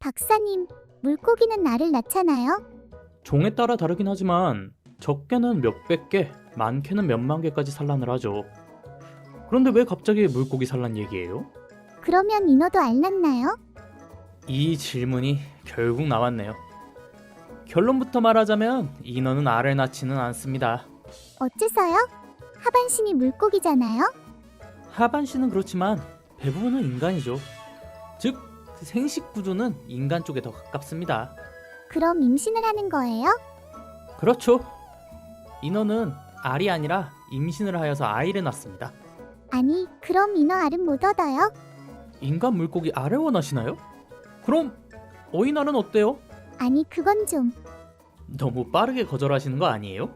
박사님, 물고기는 알을 낳잖아요? 종에 따라 다르긴 하지만 적게는 몇백 개, 많게는 몇만 개까지 산란을 하죠. 그런데 왜 갑자기 물고기 산란 얘기예요? 그러면 인어도 알 낳나요? 이 질문이 결국 나왔네요. 결론부터 말하자면 인어는 알을 낳지는 않습니다. 어째서요? 하반신이 물고기잖아요? 하반신은 그렇지만 대부분은 인간이죠. 즉 생식 구조는 인간 쪽에 더 가깝습니다. 그럼 임신을 하는 거예요? 그렇죠. 인어는 알이 아니라 임신을 하여서 아이를 낳습니다. 아니, 그럼 인어 알은 못 얻어요? 인간 물고기 알을 원하시나요? 그럼 어인 알은 어때요? 아니, 그건 좀. 너무 빠르게 거절하시는 거 아니에요?